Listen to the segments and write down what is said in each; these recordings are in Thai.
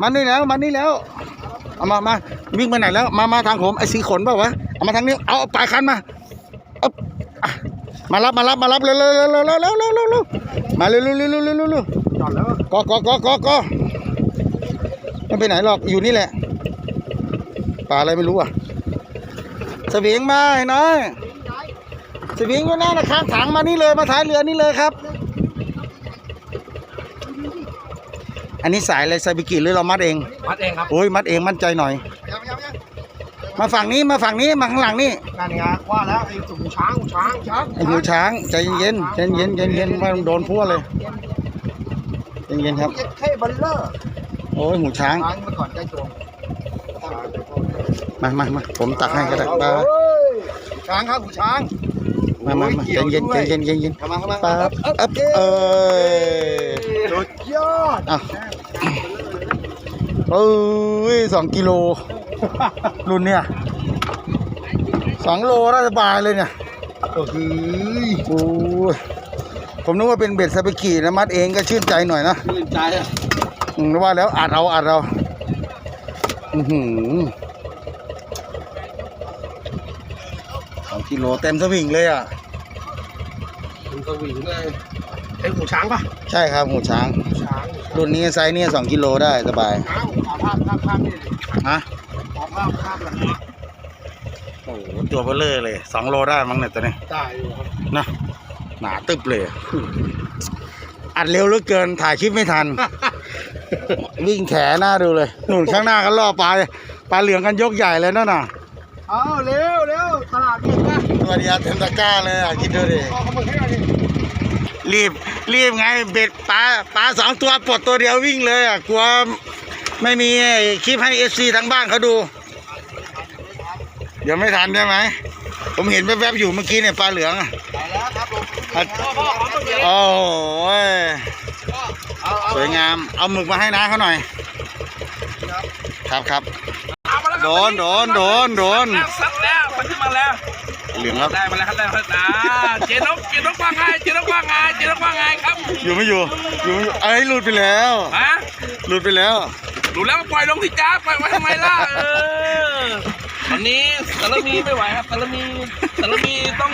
มานี่แล้วมานี่แล้ว เอามามาวิ่งไปไหนแล้ว มามาทางผมไอ้สีขนเปล่าวะเอามาทางนี้เอาปลายคันมาเอามารับมารับมารับเร็วเร็วเร็วเร็วเร็วเร็วเร็วมาเร็วเร็วเร็วเร็วเร็วเร็วกอก็ก็กอกอไม่ไปไหนหรอกอยู่นี่แหละป่าอะไรไม่รู้อะสวิงมาไอ้น้อยสวิงอยู่หน้าข้างถังมานี่เลยมาท้ายเรือนี่เลยครับ อันนี้สายอะไรไซบิกิหรือเรามัดเอง มัดเองครับโอ้ยมัดเองมั่นใจหน่อย ยังยังยังมาฝั่งนี้มาฝั่งนี้มาข้างหลังนี่นั่นไงว่าแล้วไอ้หูช้างหูช้างช้างไอ้หูช้างใจเย็นใจเย็นใจเย็นไม่ต้องโดนพัวเลยใจเย็นครับเย็ดเท่บัลเลอร์โอ้ยหูช้างช้างเมื่อก่อนใจโจงมามามาผมตักให้ก็ได้ปลาโอ้ยช้างครับหูช้างมามามาใจเย็นใจเย็นใจเย็นเข้ามาเข้ามาปลาอัพเอ้ยสุดยอดอะ เอ้ยสองกิโล รุ่นเนี่ยสองโลน่าจะบายเลยเนี่ยโอ้โหโอ้ยผมนึกว่าเป็นเบ็ดสเปกีนะมัดเองก็ชื่นใจหน่อยนะชื่นใจอะอืมว่าแล้วอัดเอาอัดเอาอือหือสองกิโลเต็มสวิงเลยอะมันสวิงเลยไอ้หูช้างปะใช่ครับหูช้างช้างรุ่นนี้ไซส์นี้สองกิโลได้สบายช้างขอภาพภาพภาพนี่ดิฮะขอภาพภาพแบบนี้โอ้โหตัวเบลเลอร์เลยสองโลได้มั้งเนี่ยตัวนี้ได้อยู่ครับนะหนาตึบเลย อัดเร็วเหลือเกินถ่ายคลิปไม่ทัน วิ่งแขหน้าดูเลยหนุนข้างหน้ากันล่อปลาปลาเหลืองกันยกใหญ่เลยนั่นน่ะเอาเร็วเร็วตลาดเปิดนะตัวเดียวเต็มตะกร้าเลยอะคิดดูดิเอาขบวนให้หน่อยดิรีบรีบไงเบ็ดปลาปลาสองตัวปลดตัวเดียววิ่งเลยอะกลัว ไม่มีไอ้คลิปให้เอฟซีทั้งบ้านเขาดู เดี๋ยวไม่ทันใช่ไหม ผมเห็นแวบๆอยู่เมื่อกี้เนี่ยปลาเหลืองอะไปแล้วครับลงอะพ่อพ่อขอตัวเดียวโอ้โหเอาเอาสวยงาม เอาหมึกมาให้น้าเขาหน่อย ครับครับเอามาแล้วครับโดนโดนโดนโดนแล้วซัดแล้วมันขึ้นมาแล้วเหลืองครับได้มาแล้วครับได้มาแล้วอ่าเจนกเจนกว่าไงเจนกว่าไงเจนกว่าไงครับ อยู่ไม่อยู่ อยู่ไม่อยู่เอ้ยหลุดไปแล้วฮะหลุดไปแล้ว ดูแล้วก็ปล่อยลงสิจ้าปล่อยไว้ทำไมล่ะเออวันนี้สารมีไม่ไหวครับสารมีสารมีต้อง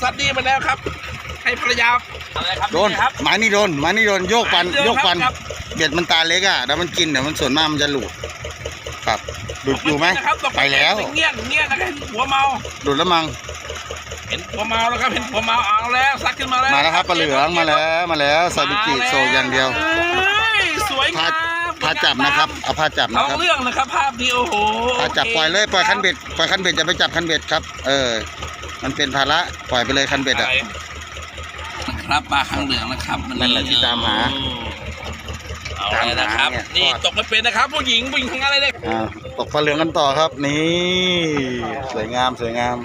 ซัดดีไปแล้วครับ ให้ภรรยาอะไรครับโดนครับไม้นี่โดนไม้นี่โดนโยกปันเดิโยกปันครับเบ็ดมันตาเล็กอะแล้วมันกินเดี๋ยวมันส่วนมากมันจะหลุดครับหลุดอยู่ไหมนะครับต่อไปแล้วเงี้ยเงี้ยนะครับเห็นหัวเมาหลุดแล้วมั้งเห็นหัวเมาแล้วครับเห็นหัวเมาเอาแล้วซัดขึ้นมาแล้วมาแล้วครับปลาเหลืองมาแล้วมาแล้วซาบิกิโซอย่างเดียว เอ้ยสวยงา ผ้าม ผ้าจับนะครับ เอาผ้าจับนะเอาครับเรื่องนะครับภาพนี้โอ้โหผ้าจับปล่อยเลยปล่อยคันเบ็ดปล่อยคันเบ็ดจะไปจับคันเบ็ดครับ เออ มันเป็นภาระปล่อยไปเลยคันเบ็ดอะนะครับปลาข้างเหลืองนะครับวันั่นแหละที่ตามหาเอาเลยนะครับตามหาเนี่ย นี่ทอดตกไม่เป็นนะครับ ผู้หญิงผู้หญิงทำงานอะไรเนี่ยอ่าตกปลาเหลืองกันต่อครับ นี่ สวยงามสวยงาม